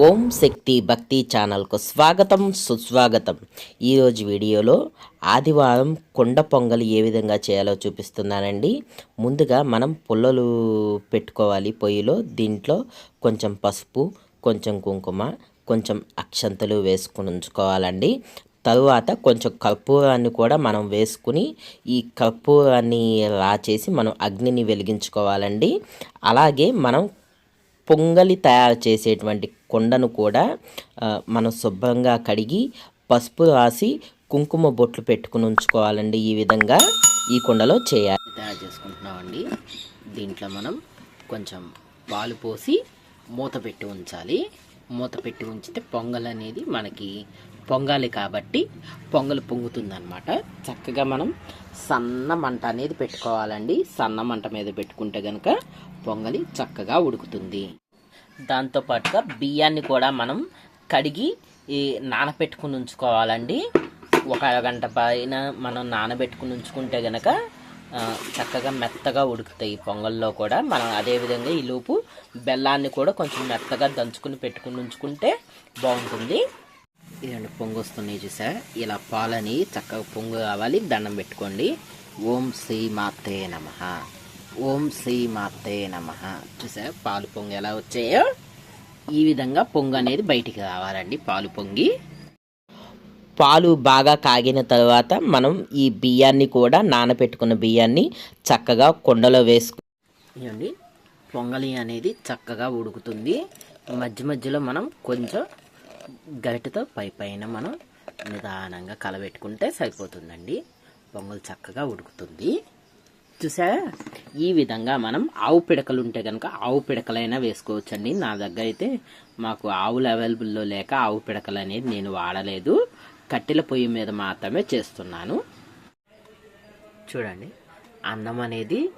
ఓం శక్తి భక్తి ఛానల్కు స్వాగతం సుస్వాగతం. ఈరోజు వీడియోలో ఆదివారం కొండ పొంగలి ఏ విధంగా చేయాలో చూపిస్తున్నానండి. ముందుగా మనం పుల్లలు పెట్టుకోవాలి పొయ్యిలో. దీంట్లో కొంచెం పసుపు కొంచెం కుంకుమ కొంచెం అక్షంతలు వేసుకుని ఉంచుకోవాలండి. తరువాత కొంచెం కర్పూరాన్ని కూడా మనం వేసుకుని ఈ కర్పూరాన్ని రాచేసి మనం అగ్నిని వెలిగించుకోవాలండి. అలాగే మనం పొంగలి తయారు చేసేటువంటి కుండను కూడా మనం శుభ్రంగా కడిగి పసుపు రాసి కుంకుమ బొట్లు పెట్టుకుని ఉంచుకోవాలండి. ఈ విధంగా ఈ కుండలో చేయాలి. తయారు చేసుకుంటున్నామండి. దీంట్లో మనం కొంచెం పాలు పోసి మూత పెట్టి ఉంచాలి. మూత పెట్టి ఉంచితే పొంగల్ అనేది మనకి పొంగాలి కాబట్టి పొంగలు పొంగుతుందన్నమాట. చక్కగా మనం సన్న మంట అనేది పెట్టుకోవాలండి. సన్న మంట మీద పెట్టుకుంటే కనుక పొంగలి చక్కగా ఉడుకుతుంది. దాంతోపాటుగా బియ్యాన్ని కూడా మనం కడిగి ఈ నానబెట్టుకుని ఉంచుకోవాలండి. ఒక అరగంట పైన మనం నానబెట్టుకుని ఉంచుకుంటే గనక చక్కగా మెత్తగా ఉడుకుతాయి పొంగల్లో కూడా. మనం అదేవిధంగా ఈ లోపు బెల్లాన్ని కూడా కొంచెం మెత్తగా దంచుకుని పెట్టుకుని ఉంచుకుంటే బాగుంటుంది. ఇలాంటి పొంగు వస్తున్నాయి చూసా. ఇలా పాలని చక్కగా పొంగు కావాలి దండం పెట్టుకోండి. ఓం శ్రీ మాతే నమ. ఓం శ్రీ మాతే నమ. చూసా పాలు పొంగు ఎలా వచ్చాయో? ఈ విధంగా పొంగు అనేది బయటికి రావాలండి పాలు పొంగి. పాలు బాగా కాగిన తర్వాత మనం ఈ బియ్యాన్ని కూడా నానబెట్టుకున్న బియ్యాన్ని చక్కగా కొండలో వేసుకుండి పొంగలి అనేది చక్కగా ఉడుకుతుంది. మధ్య మధ్యలో మనం కొంచెం గరిటెతో పై పైన మనం నిదానంగా కలబెట్టుకుంటే సరిపోతుందండి. పొంగల్ చక్కగా ఉడుకుతుంది. చూసారా? ఈ విధంగా మనం ఆవు పిడకలు ఉంటే కనుక ఆవు పిడకలైనా వేసుకోవచ్చండి. నా దగ్గర అయితే మాకు ఆవులు అవైలబుల్లో లేక ఆవు పిడకలు అనేది నేను వాడలేదు. కట్టెల పొయ్యి మీద మాత్రమే చేస్తున్నాను. చూడండి. అన్నం అనేది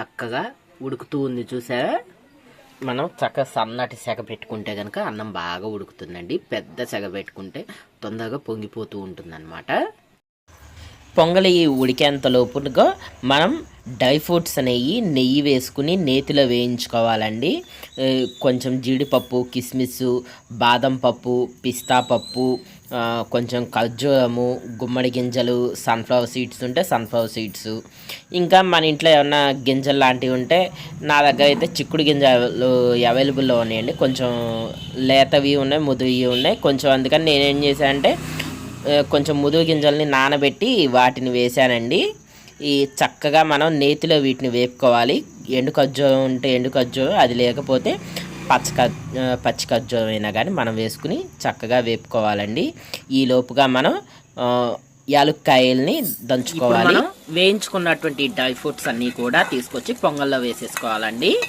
చక్కగా ఉడుకుతూ ఉంది. చూసారా? మనం చక్కగా సన్నటి సెగ పెట్టుకుంటే కనుక అన్నం బాగా ఉడుకుతుందండి. పెద్ద సెగ పెట్టుకుంటే తొందరగా పొంగిపోతూ ఉంటుందన్నమాట. పొంగలి ఉడికేంత లోపుగా మనం డ్రై ఫ్రూట్స్ అనేవి నెయ్యి వేసుకుని నేతిలో వేయించుకోవాలండి. కొంచెం జీడిపప్పు కిస్మిస్ బాదం పప్పు పిస్తా పప్పు కొంచెం ఖర్జూరము గుమ్మడి గింజలు సన్ఫ్లవర్ సీడ్స్ ఉంటే సన్ఫ్లవర్ సీడ్స్ ఇంకా మన ఇంట్లో ఏమన్నా గింజలు లాంటివి ఉంటే నా దగ్గర అయితే చిక్కుడు గింజలు అవైలబుల్లో ఉన్నాయండి. కొంచెం లేతవి ఉన్నాయి ముదువి ఉన్నాయి. కొంచెం అందుకని నేనేం చేశానంటే కొంచెం ముదుగు గింజల్ని నానబెట్టి వాటిని వేసానండి ఈ చక్కగా మనం నేతిలో వీటిని వేపుకోవాలి. ఎండు ఖర్జూరం ఉంటే ఎండు ఖర్జూరం అది లేకపోతే పచ్చ ఖర్- పచ్చి ఖర్జూరం అయినా కానీ మనం వేసుకుని చక్కగా వేపుకోవాలండి. ఈ లోపుగా మనం యాలుక్కాయల్ని దంచుకోవాలి. వేయించుకున్నటువంటి డ్రై ఫ్రూట్స్ అన్నీ కూడా తీసుకొచ్చి పొంగల్లో వేసేసుకోవాలండి.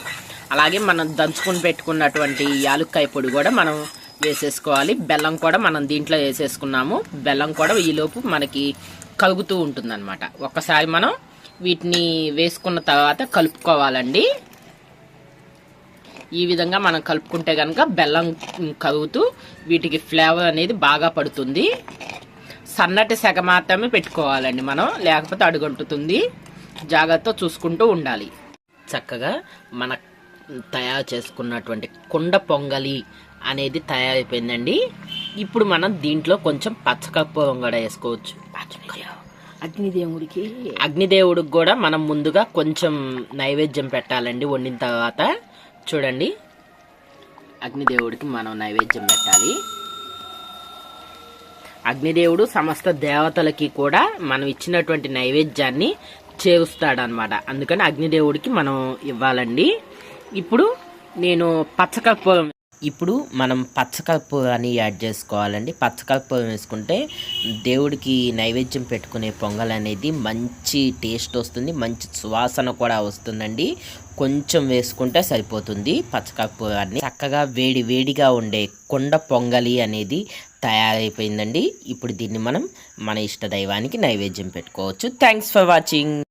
అలాగే మనం దంచుకుని పెట్టుకున్నటువంటి యాలుక్కాయ పొడి కూడా మనం వేసేసుకోవాలి. బెల్లం కూడా మనం దీంట్లో వేసేసుకున్నాము. బెల్లం కూడా ఈలోపు మనకి కలుగుతూ ఉంటుందన్నమాట. ఒక్కసారి మనం వీటిని వేసుకున్న తర్వాత కలుపుకోవాలండి. ఈ విధంగా మనం కలుపుకుంటే కనుక బెల్లం కలుగుతూ వీటికి ఫ్లేవర్ అనేది బాగా పడుతుంది. సన్నటి సెగ మాత్రమే పెట్టుకోవాలండి మనం లేకపోతే అడుగంటుతుంది. జాగ్రత్త చూసుకుంటూ ఉండాలి. చక్కగా మన తయారు చేసుకున్నటువంటి కుండ పొంగలి అనేది తయారైపోయిందండి. ఇప్పుడు మనం దీంట్లో కొంచెం పచ్చకర్పూరం కూడా వేసుకోవచ్చు. అగ్నిదేవుడికి. అగ్నిదేవుడికి కూడా మనం ముందుగా కొంచెం నైవేద్యం పెట్టాలండి వండిన తర్వాత. చూడండి. అగ్నిదేవుడికి మనం నైవేద్యం పెట్టాలి. అగ్నిదేవుడు సమస్త దేవతలకి కూడా మనం ఇచ్చినటువంటి నైవేద్యాన్ని చేరుస్తాడనమాట అందుకని అగ్నిదేవుడికి మనం ఇవ్వాలండి. ఇప్పుడు నేను పచ్చకర్పూరం ఇప్పుడు మనం పచ్చకర్పూరాన్ని యాడ్ చేసుకోవాలండి. పచ్చకర్పూరం వేసుకుంటే దేవుడికి నైవేద్యం పెట్టుకునే పొంగల్ అనేది మంచి టేస్ట్ వస్తుంది మంచి సువాసన కూడా వస్తుందండి. కొంచెం వేసుకుంటే సరిపోతుంది పచ్చకర్పూరాన్ని చక్కగా వేడి వేడిగా ఉండే కొండ పొంగలి అనేది తయారైపోయిందండి. ఇప్పుడు దీన్ని మనం మన ఇష్ట దైవానికి నైవేద్యం పెట్టుకోవచ్చు. Thanks for watching.